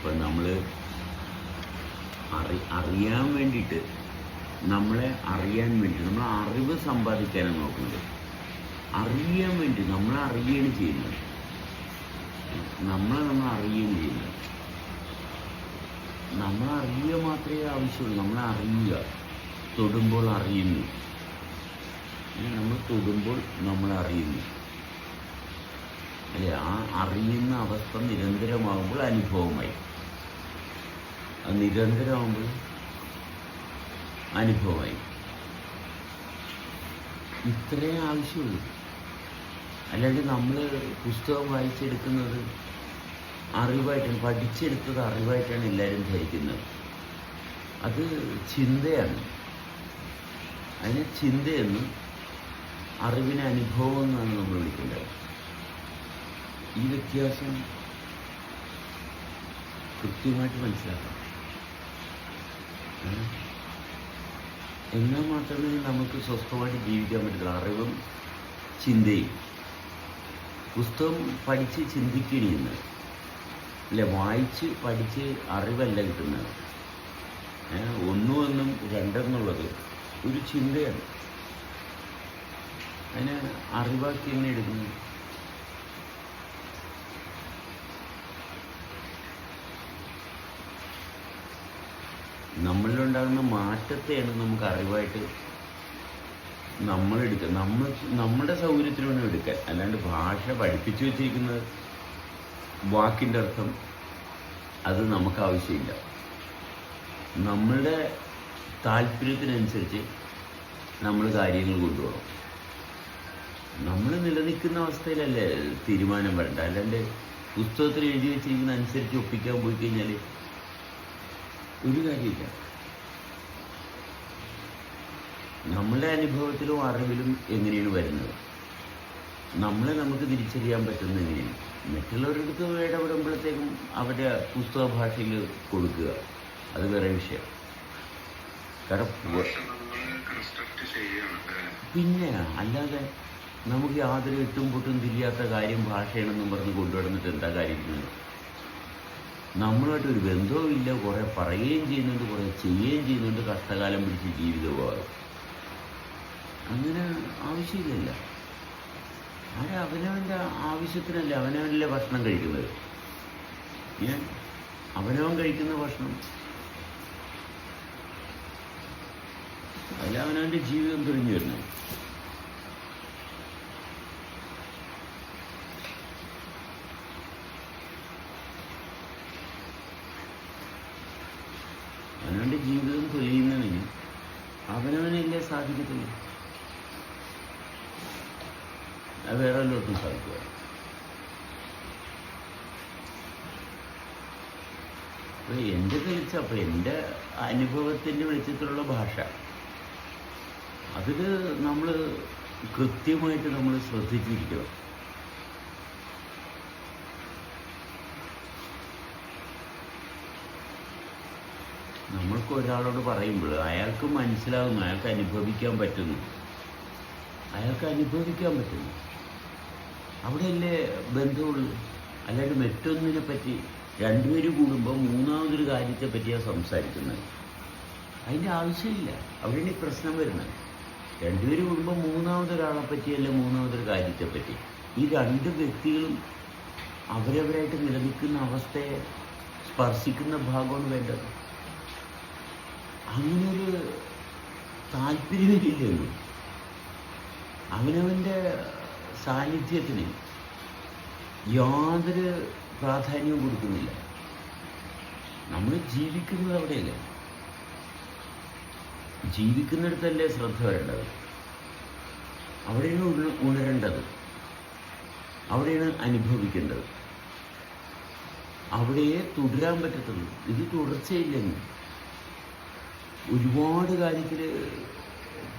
ഇപ്പം നമ്മൾ അറി അറിയാൻ വേണ്ടിയിട്ട് നമ്മളെ അറിയാൻ വേണ്ടി നമ്മൾ അറിവ് സമ്പാദിക്കാനാണ് നോക്കുന്നത്. അറിയാൻ വേണ്ടി നമ്മളെ അറിയുകയാണ് ചെയ്യുന്നത്. നമ്മളെ നമ്മൾ അറിയുകയും ചെയ്യുന്നത്. നമ്മളെ അറിയുക മാത്രമേ ആവശ്യമുള്ളൂ. നമ്മളെ അറിയുക. തൊടുമ്പോൾ അറിയുന്നു. നമ്മൾ തൊടുമ്പോൾ നമ്മൾ അറിയുന്നു. അല്ലേ? ആ അറിയുന്ന അവസ്ഥ നിരന്തരമാകുമ്പോൾ അനുഭവമായി. അത് നിരന്തരമാകുമ്പോൾ അനുഭവമായി. ഇത്രേ ആവശ്യമുള്ളൂ. അല്ലാണ്ട് നമ്മൾ പുസ്തകം വായിച്ചെടുക്കുന്നത് അറിവായിട്ടാണ് പഠിച്ചെടുത്തത് അറിവായിട്ടാണ് എല്ലാവരും ധരിക്കുന്നത്. അത് ചിന്തയാണ്. അതിനെ ചിന്തയെന്നും അറിവിനെ അനുഭവം എന്നാണ് നമ്മൾ വിളിക്കേണ്ടത്. ഈ വ്യത്യാസം കൃത്യമായിട്ട് മനസ്സിലാക്കണം. ഏ? എന്നാൽ മാത്രമേ നമുക്ക് സ്വസ്ഥമായിട്ട് ജീവിക്കാൻ പറ്റുള്ളൂ അറിവും ചിന്തയും. പുസ്തകം പഠിച്ച് ചിന്തിക്കുകയാണ് അല്ലെ വായിച്ച് പഠിച്ച് അറിവല്ല കിട്ടുന്നത്? ഒന്നും ഒന്നും രണ്ടെന്നുള്ളത് ഒരു ചിന്തയാണ്. അതിനെ അറിവാക്കി എങ്ങനെ എടുക്കുന്നു? നമ്മളിലുണ്ടാകുന്ന മാറ്റത്തെയാണ് നമുക്ക് അറിവായിട്ട് നമ്മൾ എടുക്കുക നമ്മൾ നമ്മുടെ സൗകര്യത്തിന് വേണം എടുക്കുക അല്ലാണ്ട് ഭാഷ പഠിപ്പിച്ചു വെച്ചിരിക്കുന്നത് വാക്കിന്റെ അർത്ഥം അത് നമുക്ക് ആവശ്യമില്ല. നമ്മളുടെ താല്പര്യത്തിനനുസരിച്ച് നമ്മൾ കാര്യങ്ങൾ കൊണ്ടുപോകണം. നമ്മൾ നിലനിൽക്കുന്ന അവസ്ഥയിലല്ലേ തീരുമാനം വരണ്ട അല്ലാണ്ട് പുസ്തകത്തിൽ എഴുതി വെച്ചിരിക്കുന്ന അനുസരിച്ച് ഒപ്പിക്കാൻ പോയി കഴിഞ്ഞാൽ ഒരു കാര്യമില്ല നമ്മളെ അനുഭവത്തിലും അറിവിലും എങ്ങനെയാണ് വരുന്നത്? നമ്മളെ നമുക്ക് തിരിച്ചറിയാൻ പറ്റുന്നത് എങ്ങനെയാണ്? മറ്റുള്ളവരുടെ അടുത്ത് ഇടപെടുമ്പോഴത്തേക്കും അവരുടെ പുസ്തക ഭാഷയിൽ കൊടുക്കുക. അത് വേറെ വിഷയം? പിന്നെ അല്ലാതെ നമുക്ക് യാതൊരു എട്ടും പൊട്ടും തിരിയാത്ത കാര്യം ഭാഷയാണെന്നും പറഞ്ഞ് കൊണ്ടുവന്നിട്ട് എന്താ കാര്യം നമ്മളുമായിട്ട് ഒരു ബന്ധവുമില്ല. കുറേ പറയുകയും ചെയ്യുന്നുണ്ട് കുറേ ചെയ്യുകയും ചെയ്യുന്നുണ്ട്. കഷ്ടകാലം പിടിച്ച് ജീവിതമാണ് അങ്ങനെ ആവശ്യമില്ലല്ല. ആരെ അവനവന്റെ ആവശ്യത്തിനല്ല അവനവനിലെ ഭക്ഷണം കഴിക്കുന്നത്? ഞാൻ അവനവൻ കഴിക്കുന്ന ഭക്ഷണം. അതിൽ അവനവന്റെ ജീവിതം തുറിഞ്ഞു വരുന്നത് അവനവന്റെ ജീവിതം തെളിയുന്നതിന് അവനവനല്ലേ സാധിക്കത്തുള്ളൂ അത് വേറെ വല്ലവർക്കും സാധിക്കുക അപ്പോൾ എന്റെ തെളിച്ച അപ്പോൾ എന്റെ അനുഭവത്തിന്റെ വെളിച്ചത്തിലുള്ള ഭാഷ. അതിൽ നമ്മൾ കൃത്യമായിട്ട് നമ്മൾ ശ്രദ്ധിച്ചിരിക്കണം. നമ്മൾക്ക് ഒരാളോട് പറയുമ്പോൾ അയാൾക്ക് മനസ്സിലാകുന്നു അയാൾക്ക് അനുഭവിക്കാൻ പറ്റുന്നു. അയാൾക്ക് അനുഭവിക്കാൻ പറ്റുന്നു. അവിടെയല്ലേ ബന്ധമുള്ളൂ? അല്ലാണ്ട് മറ്റൊന്നിനെ പറ്റി രണ്ടുപേര് കൂടുമ്പോൾ മൂന്നാമതൊരു കാര്യത്തെ പറ്റിയാണ് സംസാരിക്കുന്നത്. അതിന്റെ ആവശ്യമില്ല. അവിടെയാണ് ഈ പ്രശ്നം വരുന്നത്. രണ്ടുപേരും കുടുംബം മൂന്നാമതൊരാളെ പറ്റിയല്ല മൂന്നാമതൊരു കാര്യത്തെ പറ്റി ഈ രണ്ട് വ്യക്തികളും അവരവരായിട്ട് നിലനിൽക്കുന്ന അവസ്ഥയെ സ്പർശിക്കുന്ന ഭാഗമാണ് വേണ്ടത്. അങ്ങനൊരു താല്പര്യമില്ലല്ലോ അവനവന്റെ സാന്നിധ്യത്തിന് യാതൊരു പ്രാധാന്യവും കൊടുക്കുന്നില്ല. നമ്മൾ ജീവിക്കുന്നത് അവിടെയല്ലേ? ജീവിക്കുന്നിടത്തല്ലേ ശ്രദ്ധ വരേണ്ടത്? അവിടെയാണ് ഉണ- ഉണരേണ്ടത്. അവിടെയാണ് അനുഭവിക്കേണ്ടത്. അവിടെയേ തുടരാൻ പറ്റത്തുള്ളൂ. ഇത് തുടർച്ചയില്ലെന്ന്. ഒരുപാട് കാര്യത്തിൽ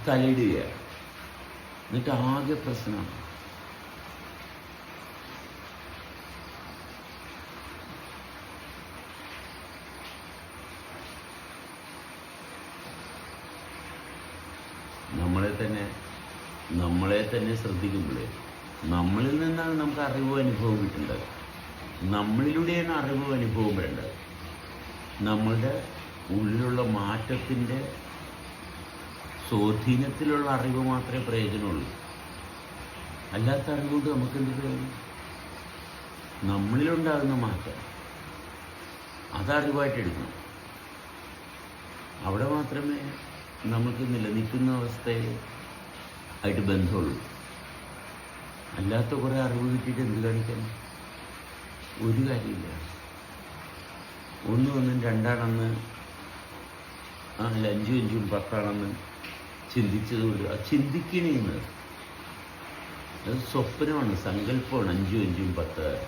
തലയിടുകയാണ്. എന്നിട്ട് ആകെ പ്രശ്നമാണ് നമ്മളെ തന്നെ നമ്മളെ ശ്രദ്ധിക്കുമ്പോൾ നമ്മളിൽ നിന്നാണ് നമുക്ക് അറിവും അനുഭവം കിട്ടേണ്ടത്. നമ്മളിലൂടെയാണ് അറിവും അനുഭവം വേണ്ടത് നമ്മളുടെ ഉള്ളിലുള്ള മാറ്റത്തിന്റെ സ്വാധീനത്തിലുള്ള അറിവ് മാത്രമേ പ്രയോജനമുള്ളൂ. അല്ലാത്ത അറിവുകൊണ്ട് നമുക്ക് എന്ത് പ്രയോജനം? നമ്മളിലുണ്ടാകുന്ന മാറ്റം അതറിവായിട്ട് എടുക്കണം. അവിടെ മാത്രമേ നമുക്ക് നിലനിൽക്കുന്ന അവസ്ഥയിൽ ആയിട്ട് ബന്ധമുള്ളൂ. അല്ലാത്ത കുറേ അറിവ് കിട്ടിയിട്ട് എന്ത് കാണിക്കാൻ? ഒരു കാര്യമില്ല. ഒന്നും ഒന്നും രണ്ടാണെന്ന് ആ അഞ്ചും അഞ്ചും പത്താണെന്ന് ചിന്തിച്ചതുകൊണ്ട് അത് ചിന്തിക്കണേന്ന്. അത് സ്വപ്നമാണ് സങ്കല്പമാണ് അഞ്ചും അഞ്ചും പത്ത്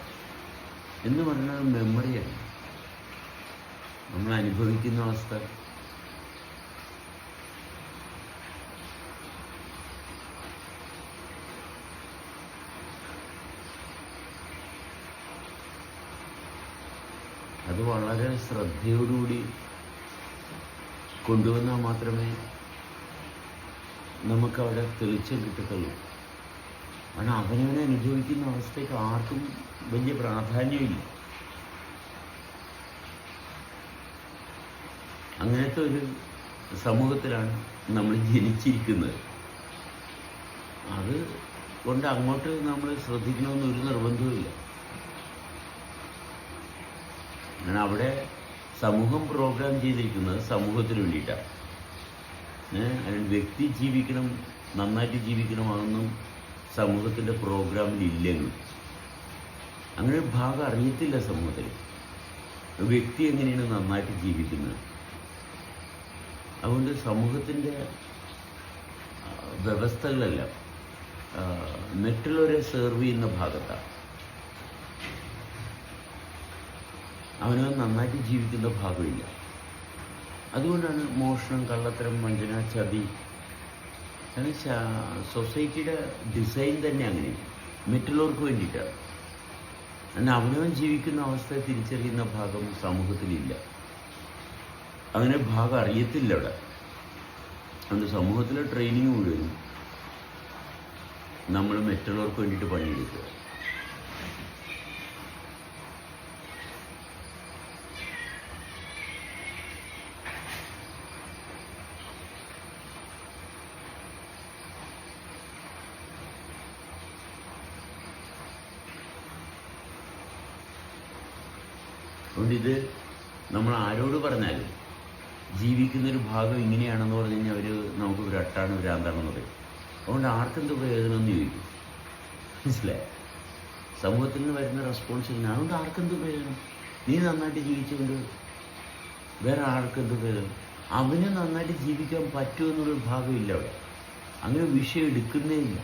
എന്ന് പറയുന്നത് മെമ്മറിയാണ് നമ്മൾ അനുഭവിക്കുന്ന അവസ്ഥ അത് വളരെ ശ്രദ്ധയോടുകൂടി കൊണ്ടുവന്നാൽ മാത്രമേ നമുക്കവിടെ തെളിച്ചം കിട്ടത്തുള്ളൂ. കാരണം അവനവനെ അനുഭവിക്കുന്ന അവസ്ഥയ്ക്ക് ആർക്കും വലിയ പ്രാധാന്യമില്ല. അങ്ങനത്തെ ഒരു സമൂഹത്തിലാണ് നമ്മൾ ജനിച്ചിരിക്കുന്നത്. അത് കൊണ്ട് അങ്ങോട്ട് നമ്മൾ ശ്രദ്ധിക്കണമെന്നൊരു നിർബന്ധവുമില്ല. കാരണം അവിടെ സമൂഹം പ്രോഗ്രാം ചെയ്തിരിക്കുന്നത് സമൂഹത്തിന് വേണ്ടിയിട്ടാണ് അതിന് വ്യക്തി ജീവിക്കണം നന്നായിട്ട് ജീവിക്കണം അതൊന്നും സമൂഹത്തിന്റെ പ്രോഗ്രാമിൽ ഇല്ലെങ്കിൽ അങ്ങനെ ഒരു ഭാഗം അറിയത്തില്ല സമൂഹത്തിൽ. വ്യക്തി എങ്ങനെയാണ് നന്നായിട്ട് ജീവിക്കുന്നത്? അതുകൊണ്ട് സമൂഹത്തിന്റെ വ്യവസ്ഥകളെല്ലാം മറ്റുള്ളവരെ സെർവ് ചെയ്യുന്ന ഭാഗത്താണ് അവനവൻ നന്നായിട്ട് ജീവിക്കുന്ന ഭാഗമില്ല. അതുകൊണ്ടാണ് മോഷണം കള്ളത്തരം വഞ്ചന ചതി. കാരണം സൊസൈറ്റിയുടെ ഡിസൈൻ തന്നെ അങ്ങനെ. മറ്റുള്ളവർക്ക് വേണ്ടിയിട്ടാണ് എന്നാൽ അവനവൻ ജീവിക്കുന്ന അവസ്ഥ തിരിച്ചറിയുന്ന ഭാഗം സമൂഹത്തിലില്ല. അങ്ങനെ ഭാഗം അറിയത്തില്ല അവിടെ. അതുകൊണ്ട് സമൂഹത്തിലെ ട്രെയിനിങ് മുഴുവനും നമ്മൾ മറ്റുള്ളവർക്ക് വേണ്ടിയിട്ട് പണിയെടുക്കുക അതുകൊണ്ട് ഇത് നമ്മൾ ആരോട് പറഞ്ഞാലും ജീവിക്കുന്നൊരു ഭാഗം ഇങ്ങനെയാണെന്ന് പറഞ്ഞു കഴിഞ്ഞാൽ അവർ ഒരട്ടാണ് ഭ്രാന്താണെന്ന് പറയും അതുകൊണ്ട് ആർക്കെന്ത് പ്രയോജനം എന്ന് ചോദിക്കും. മനസ്സിലായി? സമൂഹത്തിൽ നിന്ന് വരുന്ന റെസ്പോൺസ് ഇങ്ങനെ. അതുകൊണ്ട് ആർക്കെന്ത് പ്രയോജനം? നീ നന്നായിട്ട് ജീവിച്ചുകൊണ്ട് വേറെ ആർക്കെന്ത് പ്രയോജനം? അവന് നന്നായിട്ട് ജീവിക്കാൻ പറ്റുമെന്നുള്ളൊരു ഭാഗമില്ല അവിടെ. അങ്ങനെ വിഷയം എടുക്കുന്നേ ഇല്ല.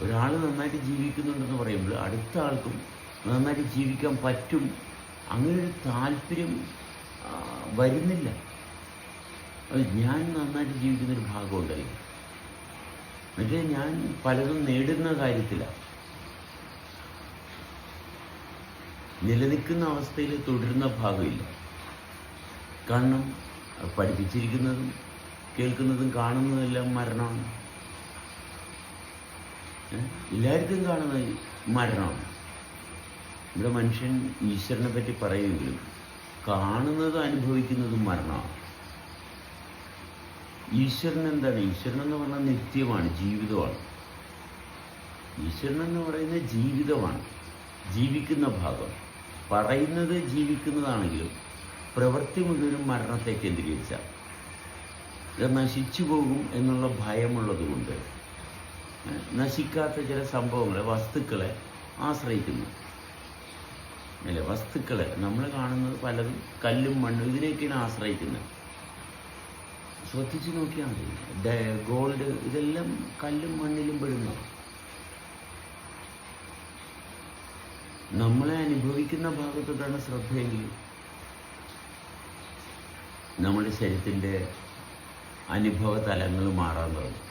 ഒരാൾ നന്നായിട്ട് ജീവിക്കുന്നുണ്ടെന്ന് പറയുമ്പോൾ അടുത്ത ആൾക്കും നന്നായിട്ട് ജീവിക്കാൻ പറ്റും. അങ്ങനെ ഒരു താല്പര്യം വരുന്നില്ല. ഞാൻ നന്നായിട്ട് ജീവിക്കുന്നൊരു ഭാഗമുണ്ടല്ലോ? മറ്റേ ഞാൻ പലതും നേടുന്ന കാര്യത്തിലാണ് നിലനിൽക്കുന്ന അവസ്ഥയിൽ തുടരുന്ന ഭാഗമില്ല. കാരണം പഠിപ്പിച്ചിരിക്കുന്നതും കേൾക്കുന്നതും കാണുന്നതെല്ലാം മരണമാണ്? എല്ലാവർക്കും കാണുന്നത് മരണമാണ്. ഇവിടെ മനുഷ്യൻ ഈശ്വരനെ പറ്റി പറയുമെങ്കിലും കാണുന്നതും അനുഭവിക്കുന്നതും മരണമാണ്. ഈശ്വരൻ എന്താണ് ഈശ്വരൻ എന്ന് പറഞ്ഞാൽ നിത്യമാണ് ജീവിതമാണ്. ഈശ്വരൻ എന്ന് പറയുന്നത് ജീവിതമാണ് ജീവിക്കുന്ന ഭാഗം. പറയുന്നത് ജീവിക്കുന്നതാണെങ്കിലും പ്രവൃത്തി മുഴുവനും മരണത്തെ കേന്ദ്രീകരിച്ചാണ് ഇത് നശിച്ചു പോകും എന്നുള്ള ഭയമുള്ളതുകൊണ്ട് നശിക്കാത്ത ചില സംഭവങ്ങളെ വസ്തുക്കളെ ആശ്രയിക്കുന്നു. അല്ലേ? വസ്തുക്കളെ നമ്മൾ കാണുന്നത് പലതും കല്ലും മണ്ണും ഇതിനെയൊക്കെയാണ് ആശ്രയിക്കുന്നത്. ശ്രദ്ധിച്ചു നോക്കിയാൽ മതി. ഗോൾഡ് ഇതെല്ലാം കല്ലും മണ്ണിലും പെടുന്നു. നമ്മളെ അനുഭവിക്കുന്ന ഭാഗത്തോട്ടാണ് ശ്രദ്ധയെങ്കിൽ നമ്മുടെ ശരീരത്തിന്റെ അനുഭവ തലങ്ങൾ മാറാൻ തുടങ്ങും.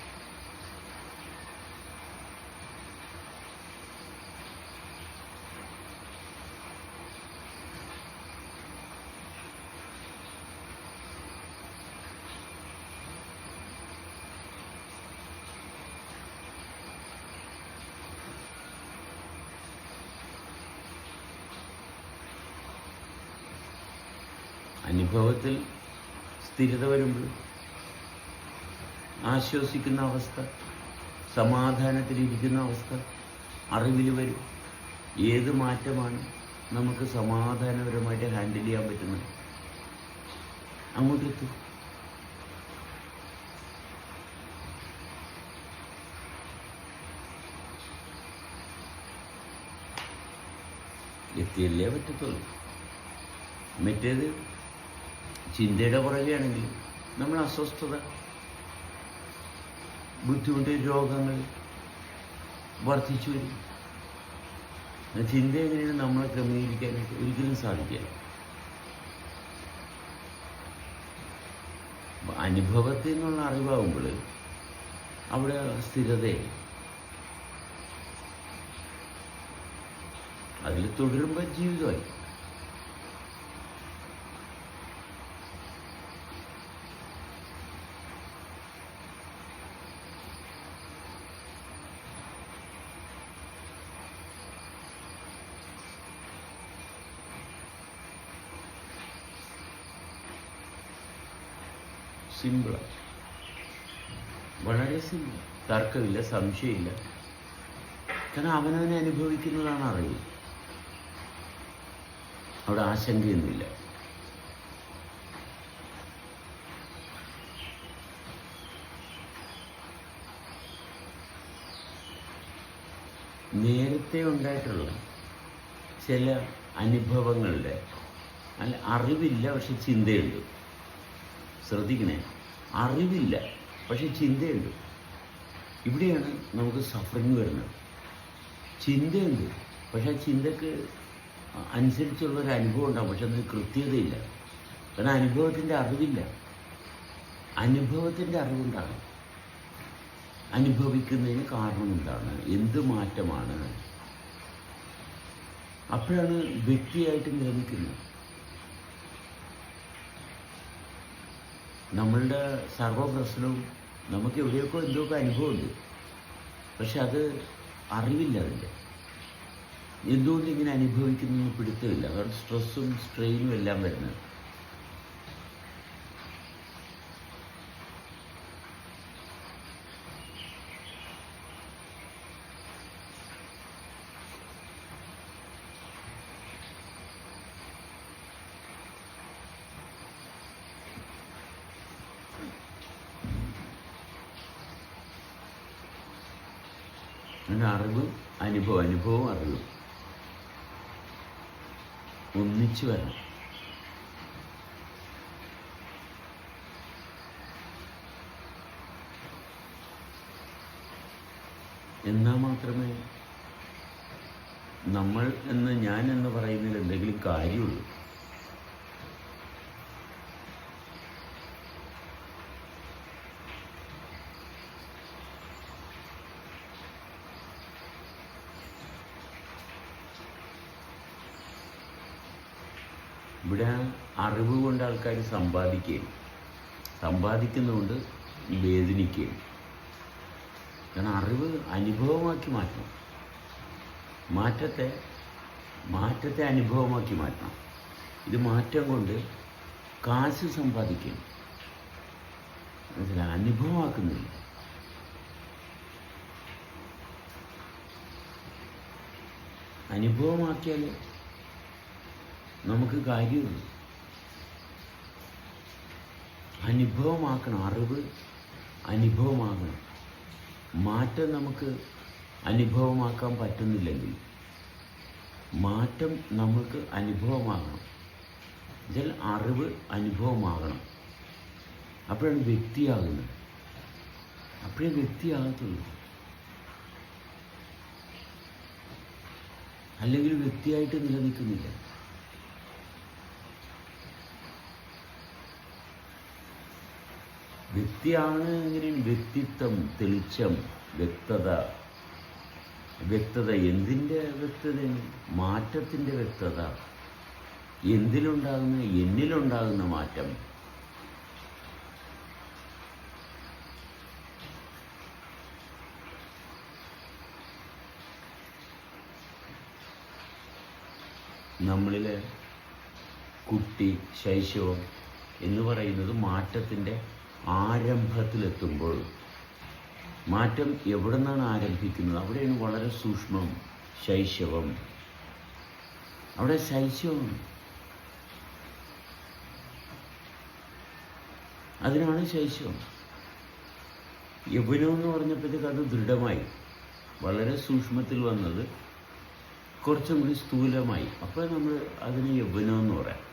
അനുഭവത്തിൽ സ്ഥിരത വരുമ്പോൾ ആശ്വസിക്കുന്ന അവസ്ഥ സമാധാനത്തിലിരിക്കുന്ന അവസ്ഥ അറിവിൽ വരും. ഏത് മാറ്റമാണ് നമുക്ക് സമാധാനപരമായിട്ട് ഹാൻഡിൽ ചെയ്യാൻ പറ്റുന്നത്? അങ്ങോട്ടെത്തും. എത്തിയല്ലേ പറ്റത്തുള്ളൂ. മറ്റേത് ചിന്തയുടെ പുറകെയാണെങ്കിൽ നമ്മൾ അസ്വസ്ഥത ബുദ്ധിമുട്ട് രോഗങ്ങൾ വർദ്ധിച്ചു വരും. ചിന്ത എങ്ങനെയാണ് നമ്മളെ ക്രമീകരിക്കാനായിട്ട് ഒരിക്കലും സാധിക്കില്ല അനുഭവത്തിൽ നിന്നുള്ള അറിവാകുമ്പോൾ അവിടെ സ്ഥിരതയെ അതിൽ തുടരുമ്പോൾ ജീവിതമായി സിമ്പിളാണ് വളരെ സിമ്പിൾ തർക്കമില്ല സംശയമില്ല. കാരണം അവനവനെ അനുഭവിക്കുന്നതാണ് അറിവ്. അവിടെ ആശങ്കയൊന്നുമില്ല. നേരത്തെ ഉണ്ടായിട്ടുള്ള ചില അനുഭവങ്ങളുടെ അല്ല അറിവില്ല പക്ഷെ ചിന്തയുണ്ട്. ശ്രദ്ധിക്കണേ. അറിവില്ല. പക്ഷെ ചിന്തയുണ്ട്. ഇവിടെയാണ് നമുക്ക് സഫറിങ് വരുന്നത്. ചിന്തയുണ്ട്. പക്ഷെ ആ ചിന്തക്ക് അനുസരിച്ചുള്ള ഒരു അനുഭവം ഉണ്ടാകും പക്ഷെ അതിന് കൃത്യതയില്ല. കാരണം അനുഭവത്തിന്റെ അറിവില്ല. അനുഭവത്തിന്റെ അറിവുണ്ടാകും അനുഭവിക്കുന്നതിന് കാരണം എന്താണ്? എന്ത് മാറ്റമാണ്? അപ്പോഴാണ് വ്യക്തിയായിട്ട് നിലനിൽക്കുന്നത്. നമ്മളുടെ സർവ പ്രശ്നവും നമുക്ക് എവിടെയൊക്കെ എന്തൊക്കെ അനുഭവമുണ്ട്. പക്ഷെ അത് അറിവില്ല അതിന്റെ. എന്തുകൊണ്ട് ഇങ്ങനെ അനുഭവിക്കുന്നു പിടുത്തമില്ല. കാരണം സ്ട്രെസ്സും സ്ട്രെയിനും എല്ലാം വരുന്നത് അങ്ങനെ അറിവ് അനുഭവം അറിയും ഒന്നിച്ചു വരണം. എന്നാൽ മാത്രമേ നമ്മൾ എന്ന് ഞാൻ എന്ന് പറയുന്നതിൽ എന്തെങ്കിലും കാര്യമുള്ളൂ ഇവിടെ അറിവ് കൊണ്ട് ആൾക്കാർ സമ്പാദിക്കുകയും സമ്പാദിക്കുന്നതുകൊണ്ട് വേദനിക്കുകയും. കാരണം അറിവ് അനുഭവമാക്കി മാറ്റണം. മാറ്റത്തെ മാറ്റത്തെ അനുഭവമാക്കി മാറ്റണം. ഇത് മാറ്റം കൊണ്ട് കാശ് സമ്പാദിക്കും മനസ്സിലായി? അനുഭവമാക്കുന്നില്ല. അനുഭവമാക്കിയാൽ നമുക്ക് കാര്യമുള്ളൂ. അനുഭവമാക്കണം അറിവ് അനുഭവമാകണം. മാറ്റം നമുക്ക് അനുഭവമാക്കാൻ പറ്റുന്നില്ലെങ്കിൽ മാറ്റം നമുക്ക് അനുഭവമാകണം. ഇതിൽ അറിവ് അനുഭവമാകണം. അപ്പോഴാണ് വ്യക്തിയാകുന്നത്. അപ്പോഴേ വ്യക്തിയാകത്തുള്ളൂ. അല്ലെങ്കിൽ വ്യക്തിയായിട്ട് നിലനിൽക്കുന്നില്ല. വ്യക്തിയാണ് എങ്കിൽ വ്യക്തിത്വം തെളിച്ചം വ്യക്തത? വ്യക്തത എന്തിന്റെ വ്യക്തത മാറ്റത്തിന്റെ വ്യക്തത. എന്തിലുണ്ടാകുന്ന എന്നിലുണ്ടാകുന്ന മാറ്റം. നമ്മളിലെ കുട്ടി ശൈശവം എന്ന് പറയുന്നത് മാറ്റത്തിന്റെ ആരംഭത്തിലെത്തുമ്പോൾ മാറ്റം എവിടെ നിന്നാണ് ആരംഭിക്കുന്നത്? അവിടെയാണ് വളരെ സൂക്ഷ്മം ശൈശവം. അവിടെ ശൈശവം അതിനാണ് ശൈശവം. യൗവനം എന്ന് പറഞ്ഞപ്പോഴത്തേക്ക് അത് ദൃഢമായി വളരെ സൂക്ഷ്മത്തിൽ വന്നത് കുറച്ചും കൂടി സ്ഥൂലമായി. അപ്പോൾ നമ്മൾ അതിന് യൗവനം എന്ന് പറയാം.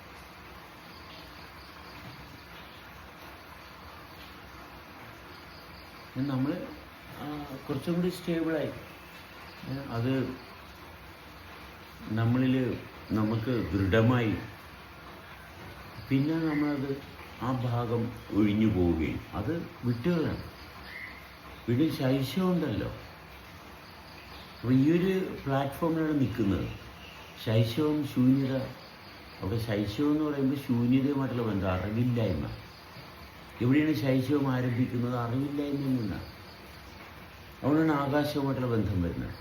നമ്മൾ കുറച്ചും കൂടി സ്റ്റേബിളായി അത് നമ്മളിൽ നമുക്ക് ദൃഢമായി. പിന്നെ നമ്മളത് ആ ഭാഗം ഒഴിഞ്ഞു പോവുകയും അത് വിട്ടുകളാണ് പിന്നെ ശൈശവമുണ്ടല്ലോ. അപ്പോൾ ഈ ഒരു പ്ലാറ്റ്ഫോമിലാണ് നിൽക്കുന്നത്. ശൈശവം ശൂന്യത. അവിടെ ശൈശവം എന്ന് പറയുമ്പോൾ ശൂന്യതയുമായിട്ടുള്ള ബന്ധം അറിവില്ലായ്മ. എവിടെയാണ് ശൈശവം ആരംഭിക്കുന്നത് അറിവില്ലായ്മയിൽ നിന്നാണ് അതുകൊണ്ടാണ് ആകാശവുമായിട്ടുള്ള ബന്ധം വരുന്നത്.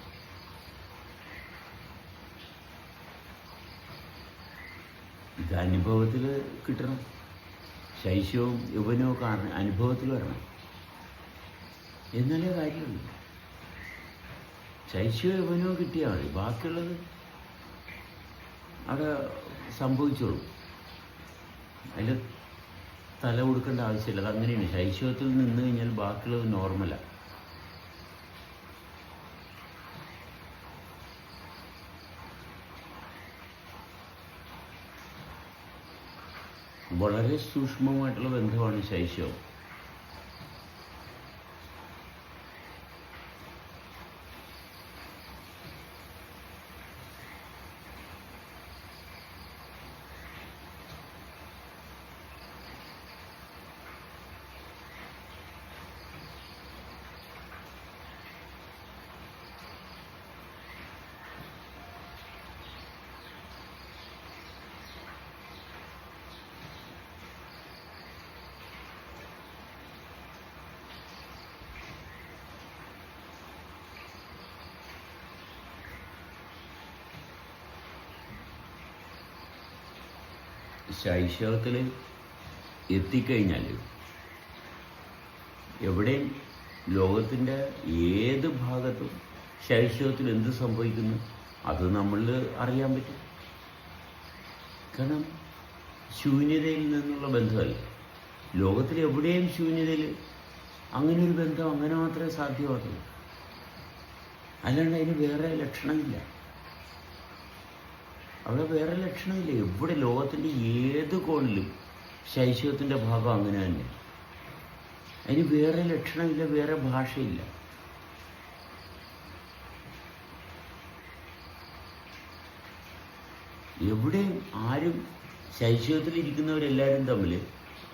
ഇത് അനുഭവത്തിൽ കിട്ടണം. ശൈശവും യൗവനവും ഒക്കെ അനുഭവത്തിൽ വരണം. എന്നാലേ കാര്യമുള്ളൂ? ശൈശവും യൗവനവും കിട്ടിയാൽ മതി. ബാക്കിയുള്ളത് അവിടെ സംഭവിച്ചോളൂ. അതിൽ തല കൊടുക്കേണ്ട ആവശ്യമില്ല. അത് അങ്ങനെയാണ്. ശൈശവത്തിൽ നിന്ന് കഴിഞ്ഞാൽ ബാക്കിയുള്ളത് നോർമലാണ് വളരെ സൂക്ഷ്മമായിട്ടുള്ള ബന്ധമാണ് ശൈശവം. ശൈശവത്തിൽ എത്തിക്കഴിഞ്ഞാൽ എവിടെയും ലോകത്തിന്റെ ഏത് ഭാഗത്തും ശൈശവത്തിൽ എന്ത് സംഭവിക്കുന്നു അത് നമ്മൾ അറിയാൻ പറ്റും. കാരണം ശൂന്യതയിൽ നിന്നുള്ള ബന്ധമല്ല. ലോകത്തിൽ എവിടെയും ശൂന്യതയിൽ അങ്ങനെ ഒരു ബന്ധം അങ്ങനെ മാത്രമേ സാധ്യമാകുള്ളൂ അല്ലാണ്ട് അതിന് വേറെ ലക്ഷണമില്ല. അവിടെ വേറെ ലക്ഷണമില്ല. എവിടെ ലോകത്തിന്റെ ഏത് കോണിലും ശൈശവത്തിന്റെ ഭാഗം അങ്ങനെ തന്നെ. അതിന് വേറെ ലക്ഷണമില്ല വേറെ ഭാഷയില്ല. എവിടെയും ആരും ശൈശവത്തിലിരിക്കുന്നവരെല്ലാവരും തമ്മിൽ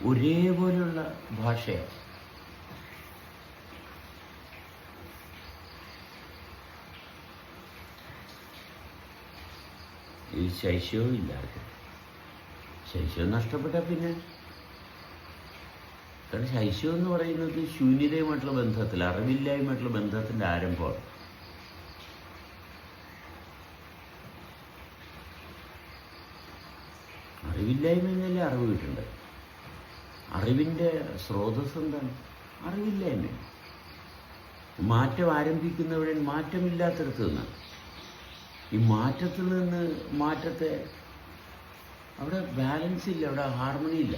ഒരേപോലെയുള്ള ഭാഷയാണ്. ഈ ശൈശവും ഇല്ലാതെ ശൈശവം നഷ്ടപ്പെട്ടാൽ പിന്നെ. കാരണം ശൈശവം എന്ന് പറയുന്നത് ശൂന്യതയുമായിട്ടുള്ള ബന്ധത്തിൽ അറിവില്ലായ്മയായിട്ടുള്ള ബന്ധത്തിന്റെ ആരംഭമാണ്. അറിവില്ലായ്മ എന്നല്ലേ അറിവ് കിട്ടേണ്ടത് അറിവിന്റെ സ്രോതസ് എന്താണ്? അറിവില്ലായ്മ മാറ്റം ആരംഭിക്കുന്നവിടെ മാറ്റമില്ലാത്തടത്ത് നിന്നാണ്. ഈ മാറ്റത്തിൽ നിന്ന് മാറ്റത്തെ അവിടെ ബാലൻസ് ഇല്ല അവിടെ ഹാർമണി ഇല്ല.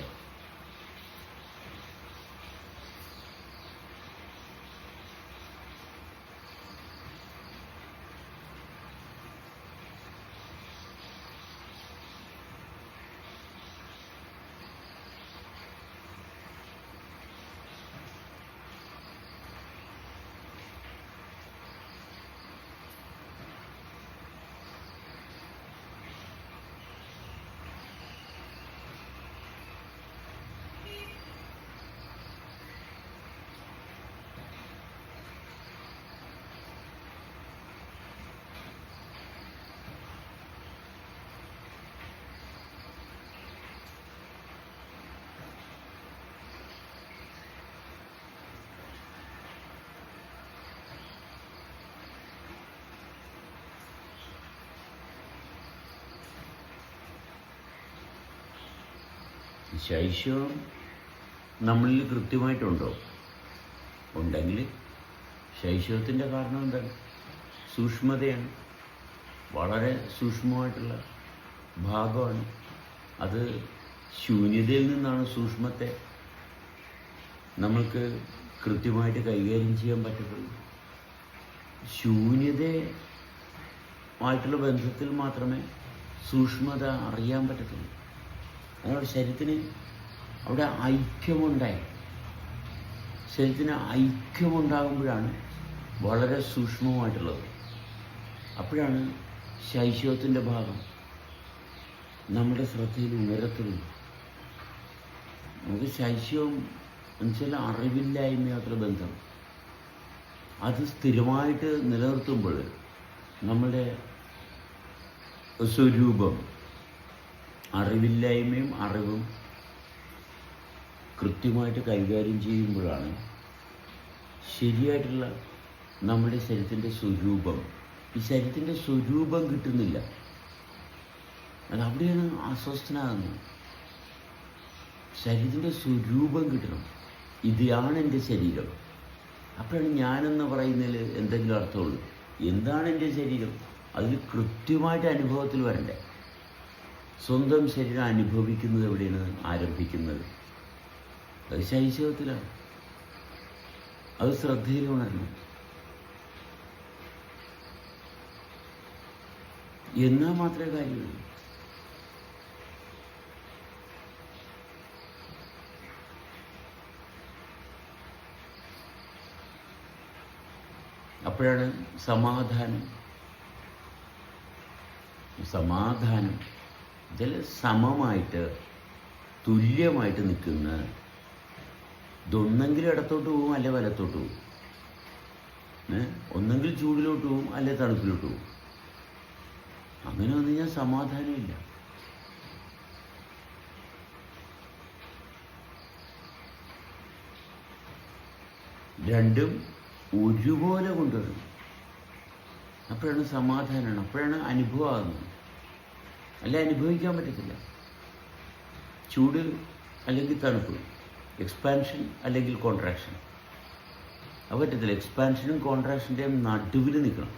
ശൈശവം നമ്മളിൽ കൃത്യമായിട്ടുണ്ടോ? ഉണ്ടെങ്കിൽ ശൈശവത്തിന്റെ കാരണം എന്താണ്? സൂക്ഷ്മതയാണ്. വളരെ സൂക്ഷ്മമായിട്ടുള്ള ഭാഗമാണ്. അത് ശൂന്യതയിൽ നിന്നാണ് സൂക്ഷ്മത്തെ നമ്മൾക്ക് കൃത്യമായിട്ട് കൈകാര്യം ചെയ്യാൻ പറ്റത്തുള്ളൂ. ശൂന്യതയുമായിട്ടുള്ള ബന്ധത്തിൽ മാത്രമേ സൂക്ഷ്മത അറിയാൻ പറ്റത്തുള്ളൂ. അതവിടെ ശരീരത്തിന് അവിടെ ഐക്യമുണ്ടായി. ശരീരത്തിന് ഐക്യമുണ്ടാകുമ്പോഴാണ് വളരെ സൂക്ഷ്മമായിട്ടുള്ളത്. അപ്പോഴാണ് ശൈശവത്തിന്റെ ഭാഗം നമ്മുടെ ശ്രദ്ധയിൽ ഉയരത്തുള്ളൂ നമുക്ക് ശൈശവം എന്നുവെച്ചാൽ അറിവില്ലായ്മയായിട്ടുള്ള ബന്ധം. അത് സ്ഥിരമായിട്ട് നിലനിർത്തുമ്പോൾ നമ്മുടെ സ്വരൂപം അറിവില്ലായ്മയും അറിവും കൃത്യമായിട്ട് കൈകാര്യം ചെയ്യുമ്പോഴാണ് ശരിയായിട്ടുള്ള നമ്മുടെ ശരീരത്തിന്റെ സ്വരൂപം. ഈ ശരീരത്തിന്റെ സ്വരൂപം കിട്ടുന്നില്ല. അത് അവിടെയാണ് അസ്വസ്ഥനാകുന്നത്. ശരീരത്തിന്റെ സ്വരൂപം കിട്ടണം. ഇതാണ് എന്റെ ശരീരം. അപ്പോഴാണ് ഞാനെന്ന് പറയുന്നതിൽ എന്തെങ്കിലും അർത്ഥമുള്ളൂ എന്താണ് എന്റെ ശരീരം? അതിൽ കൃത്യമായിട്ട് അനുഭവത്തിൽ വരണ്ടേ? സ്വന്തം ശരീരം അനുഭവിക്കുന്നത് എവിടെയാണ്? ആരംഭിക്കുന്നത്. അത് ശൈശവത്തിലാണ്. അത് ശ്രദ്ധയിൽ ഉണരണം എന്നാൽ മാത്രമേ കാര്യമുള്ളൂ? അപ്പോഴാണ് സമാധാനം. സമാധാനം. ഇതിൽ സമമായിട്ട് തുല്യമായിട്ട് നിൽക്കുന്ന ഇതൊന്നെങ്കിലും ഇടത്തോട്ട് പോവും അല്ലെ വലത്തോട്ട് പോകും? ഒന്നെങ്കിൽ ചൂടിലോട്ട് പോകും അല്ലെ തണുപ്പിലോട്ട് പോകും അങ്ങനെ വന്നു കഴിഞ്ഞാൽ സമാധാനമില്ല. രണ്ടും ഒരുപോലെ കൊണ്ടുവരണം. അപ്പോഴാണ് സമാധാനമാണ് അപ്പോഴാണ് അനുഭവമാകുന്നത്. അല്ല അനുഭവിക്കാൻ പറ്റത്തില്ല. ചൂട് അല്ലെങ്കിൽ തണുപ്പ് എക്സ്പാൻഷൻ അല്ലെങ്കിൽ കോൺട്രാക്ഷൻ അത് പറ്റത്തില്ല. എക്സ്പാൻഷനും കോൺട്രാക്ഷന്റെയും നടുവിൽ നിൽക്കണം.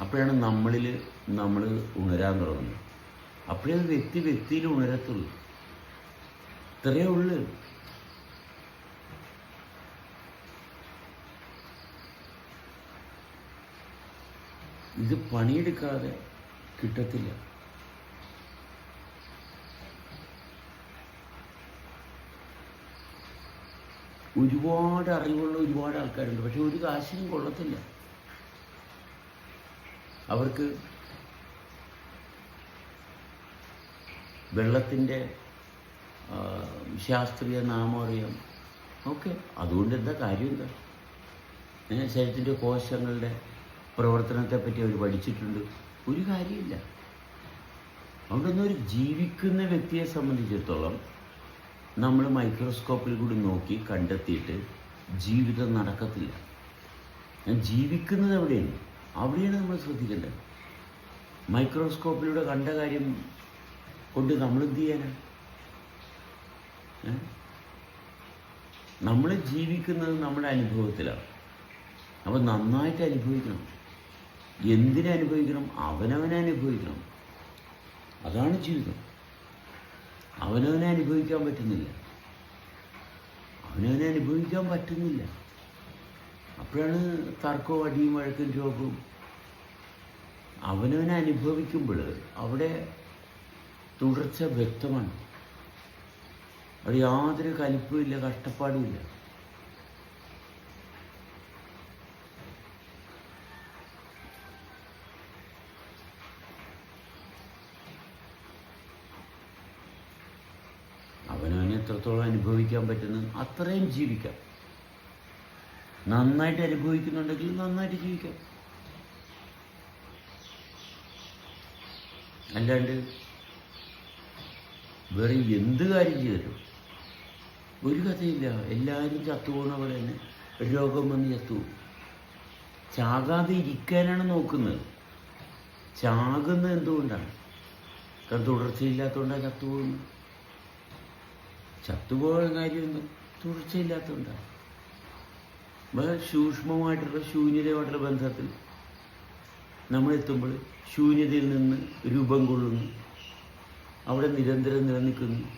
അപ്പോഴാണ് നമ്മളിൽ നമ്മൾ ഉണരാൻ തുടങ്ങുന്നത്. അപ്പോഴേ വ്യക്തി വ്യക്തിയിൽ ഉണരത്തുള്ളൂ. ഇത്രയേ ഉള്ളൂ. ഇത് പണിയെടുക്കാതെ കിട്ടത്തില്ല. ഒരുപാട് അറിവുള്ള ഒരുപാട് ആൾക്കാരുണ്ട്. പക്ഷെ ഒരു കാശിനും കൊള്ളത്തില്ല. അവർക്ക് വെള്ളത്തിന്റെ ശാസ്ത്രീയ നാമം അറിയാം. ഓക്കെ. അതുകൊണ്ട് എന്താ കാര്യം എന്താ ഏ, ശരീരത്തിന്റെ കോശങ്ങളുടെ പ്രവർത്തനത്തെ പറ്റി അവർ പഠിച്ചിട്ടുണ്ട്. ഒരു കാര്യമില്ല. അതുകൊണ്ടൊന്നും ഒരു ജീവിക്കുന്ന വ്യക്തിയെ സംബന്ധിച്ചിടത്തോളം നമ്മൾ മൈക്രോസ്കോപ്പിൽ കൂടി നോക്കി കണ്ടെത്തിയിട്ട് ജീവിതം നടക്കത്തില്ല. ജീവിക്കുന്നത് എവിടെയാണ്? അവിടെയാണ് നമ്മൾ ശ്രദ്ധിക്കേണ്ടത്. മൈക്രോസ്കോപ്പിലൂടെ കണ്ട കാര്യം കൊണ്ട് നമ്മൾ എന്ത് ചെയ്യാനാണ് നമ്മൾ ജീവിക്കുന്നത് നമ്മുടെ അനുഭവത്തിലാണ്. അപ്പം നന്നായിട്ട് അനുഭവിക്കണം. എന്തിനെ അവനവനനുഭവിക്കണം. അതാണ് ജീവിതം. അവനവനെ അനുഭവിക്കാൻ പറ്റുന്നില്ല. അവനവനെ അനുഭവിക്കാൻ പറ്റുന്നില്ല. അപ്പോഴാണ് തർക്കവും അടിയും വഴക്കും രോഗവും. അവനവനെ അനുഭവിക്കുമ്പോൾ അവിടെ തുടർച്ച വ്യക്തമാണ്. അവിടെ യാതൊരു കലിപ്പുമില്ല കഷ്ടപ്പാടുമില്ല അവനവനെ എത്രത്തോളം അനുഭവിക്കാൻ പറ്റുന്നത് അത്രയും ജീവിക്കാം. നന്നായിട്ട് അനുഭവിക്കുന്നുണ്ടെങ്കിൽ നന്നായിട്ട് ജീവിക്കാം. അല്ലാണ്ട് വേറെ എന്ത് കാര്യം ചെയ്തല്ലോ ഒരു കഥയില്ല. എല്ലാവരും ചത്തുപോകുന്ന പോലെ തന്നെ രോഗം വന്ന് ചത്തു ചാകാതെ ഇരിക്കാനാണ് നോക്കുന്നത്. ചാകുന്നത് എന്തുകൊണ്ടാണ്? കാരണം തുടർച്ചയില്ലാത്തതുകൊണ്ടാണ് ചത്തുപോകുന്നത് ചത്തുപോകാൻ കാര്യമൊന്നും തുടർച്ചയില്ലാത്തതുകൊണ്ടാണ് വളരെ സൂക്ഷ്മമായിട്ടുള്ള ശൂന്യതയുമായിട്ടുള്ള ബന്ധത്തിൽ നമ്മളെത്തുമ്പോൾ ശൂന്യതയിൽ നിന്ന് രൂപം കൊള്ളുന്നു. അവിടെ നിരന്തരം നിലനിൽക്കുന്നു.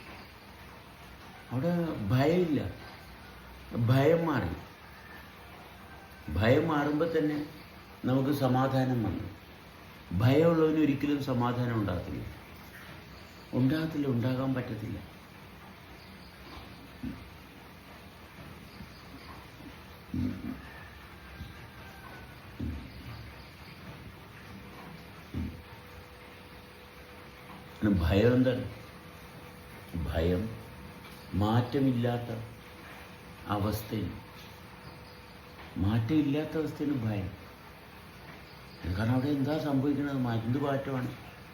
അവിടെ ഭയമില്ല. ഭയം മാറി. ഭയം മാറുമ്പോൾ തന്നെ നമുക്ക് സമാധാനം വന്നു. ഭയമുള്ളവന് ഒരിക്കലും സമാധാനം ഉണ്ടാകത്തില്ല. ഉണ്ടാകത്തില്ല ഉണ്ടാകാൻ പറ്റത്തില്ല. ഭയം എന്താണ്? ഭയം മാറ്റമില്ലാത്ത അവസ്ഥയിൽ മാറ്റമില്ലാത്ത അവസ്ഥയിൽ ഭയം. കാരണം അവിടെ എന്താ സംഭവിക്കുന്നത് എന്ത് മാറ്റമാണ്.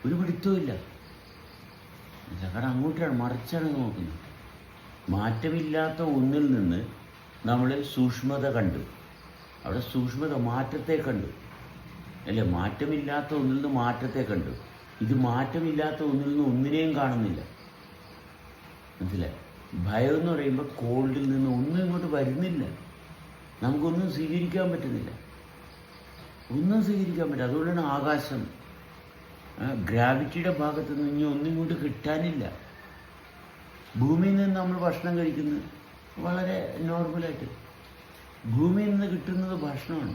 ഒരു പിടുത്തവുമില്ല കാരണം അങ്ങോട്ടാണ് മറിച്ചാണ് നോക്കുന്നത്. മാറ്റമില്ലാത്ത ഒന്നിൽ നിന്ന് നമ്മൾ സൂക്ഷ്മത കണ്ടു. അവിടെ സൂക്ഷ്മത മാറ്റത്തെ കണ്ടു. അല്ലേ? മാറ്റമില്ലാത്ത ഒന്നിൽ നിന്ന് മാറ്റത്തെ കണ്ടു. ഇത് മാറ്റമില്ലാത്ത ഒന്നിൽ നിന്ന് ഒന്നിനെയും കാണുന്നില്ല. മനസ്സിലായി? ഭയം എന്ന് പറയുമ്പോൾ കോൾഡിൽ നിന്ന് ഒന്നും ഇങ്ങോട്ട് വരുന്നില്ല. നമുക്കൊന്നും സ്വീകരിക്കാൻ പറ്റുന്നില്ല. ഒന്നും സ്വീകരിക്കാൻ പറ്റില്ല. അതുകൊണ്ടാണ് ആകാശം ഗ്രാവിറ്റിയുടെ ഭാഗത്ത് നിന്ന് ഇനി ഒന്നും ഇങ്ങോട്ട് കിട്ടാനില്ല. ഭൂമിയിൽ നിന്ന് നമ്മൾ ഭക്ഷണം കഴിക്കുന്നത് വളരെ നോർമലായിട്ട്. ഭൂമിയിൽ നിന്ന് കിട്ടുന്നത് ഭക്ഷണമാണ്.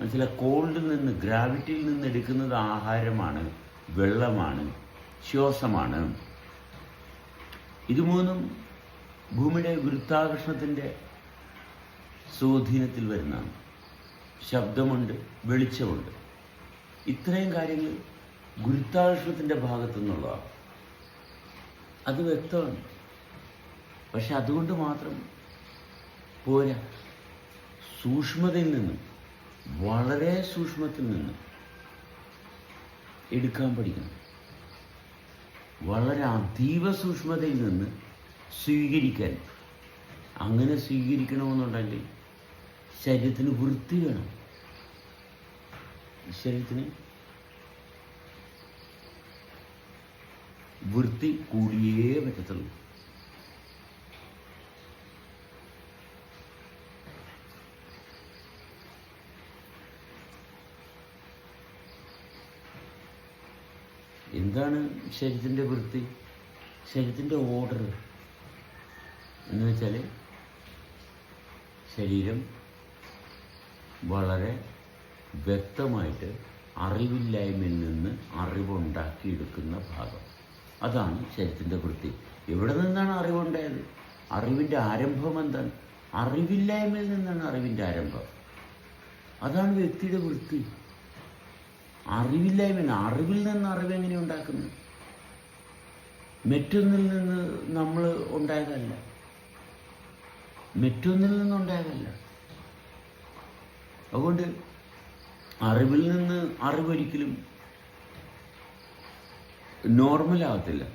മനസ്സിലായി കോൾഡിൽ നിന്ന് ഗ്രാവിറ്റിയിൽ നിന്ന് എടുക്കുന്നത് ആഹാരമാണ് വെള്ളമാണ് ശ്വാസമാണ്. ഇത് മൂന്നും ഭൂമിയുടെ ഗുരുത്വാകർഷണത്തിന്റെ സ്വാധീനത്തിൽ വരുന്നതാണ്. ശബ്ദമുണ്ട് വെളിച്ചമുണ്ട്. ഇത്രയും കാര്യങ്ങൾ ഗുരുത്വാകർഷണത്തിന്റെ ഭാഗത്തു നിന്നുള്ളതാണ്. അത് വ്യക്തമാണ്. പക്ഷെ അതുകൊണ്ട് മാത്രം പോരാ. സൂക്ഷ്മതയിൽ നിന്നും വളരെ സൂക്ഷ്മത്തിൽ നിന്നും എടുക്കാൻ പഠിക്കണം. വളരെ അതീവ സൂക്ഷ്മതയിൽ നിന്ന് സ്വീകരിക്കാൻ. അങ്ങനെ സ്വീകരിക്കണമെന്നുണ്ടെങ്കിൽ ശരീരത്തിന് വൃത്തി വേണം. ശരീരത്തിന് വൃത്തി കൂടിയേ പറ്റത്തുള്ളൂ. എന്താണ് ശരീരത്തിന്റെ വൃത്തി? ശരീരത്തിന്റെ ഓർഡർ എന്ന് വെച്ചാൽ ശരീരം വളരെ വ്യക്തമായിട്ട് അറിവില്ലായ്മയിൽ നിന്ന് അറിവുണ്ടാക്കിയെടുക്കുന്ന ഭാഗം. അതാണ് ശരീരത്തിന്റെ വൃത്തി. എവിടെ നിന്നാണ് അറിവുണ്ടായത്? അറിവിന്റെ ആരംഭം എന്താണ്? അറിവില്ലായ്മയിൽ നിന്നാണ് അറിവിന്റെ ആരംഭം. അതാണ് വ്യക്തിയുടെ വൃത്തി. അറിവില്ലായ്മ അറിവിൽ നിന്ന് അറിവ് എങ്ങനെ ഉണ്ടാക്കുന്നത് മറ്റൊന്നിൽ നിന്ന് നമ്മൾ ഉണ്ടായതല്ല. മറ്റൊന്നിൽ നിന്നുണ്ടായതല്ല അതുകൊണ്ട് അറിവിൽ നിന്ന് അറിവൊരിക്കലും നോർമലാകത്തില്ല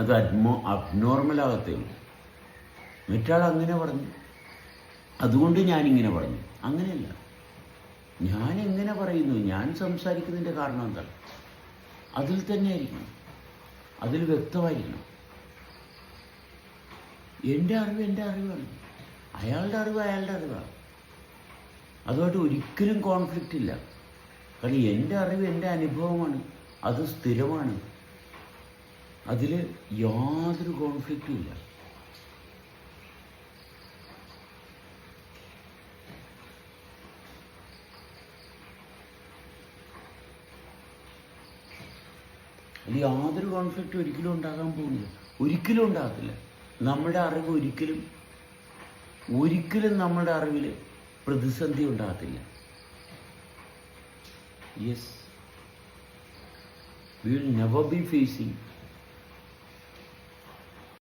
അത് അഡ്മോ അബ്നോർമലാകത്തേ ഉള്ളൂ മറ്റാൾ അങ്ങനെ പറഞ്ഞു. അതുകൊണ്ട് ഞാനിങ്ങനെ പറഞ്ഞു. അങ്ങനെയല്ല. ഞാൻ എങ്ങനെ പറയുന്നു? ഞാൻ സംസാരിക്കുന്നതിന്റെ കാരണം എന്താണ്? അതിൽ തന്നെ ആയിരിക്കണം അതിൽ വ്യക്തമായിരിക്കണം. എന്റെ അറിവ് എന്റെ അറിവാണ്. അയാളുടെ അറിവ് അയാളുടെ അറിവാണ്. അതുമായിട്ട് ഒരിക്കലും കോൺഫ്ലിക്റ്റ് ഇല്ല. കാരണം എന്റെ അറിവ് എന്റെ അനുഭവമാണ്. അത് സ്ഥിരമാണ്. അതിൽ യാതൊരു കോൺഫ്ലിക്റ്റും ഇല്ല. അതിൽ യാതൊരു കോൺഫ്ലിക്റ്റും ഒരിക്കലും ഉണ്ടാകാൻ പോകുന്നില്ല. ഒരിക്കലും ഉണ്ടാകത്തില്ല. നമ്മുടെ അറിവ് ഒരിക്കലും ഒരിക്കലും നമ്മുടെ അറിവിൽ പ്രതിസന്ധി ഉണ്ടാകത്തില്ല. Yes will never be facing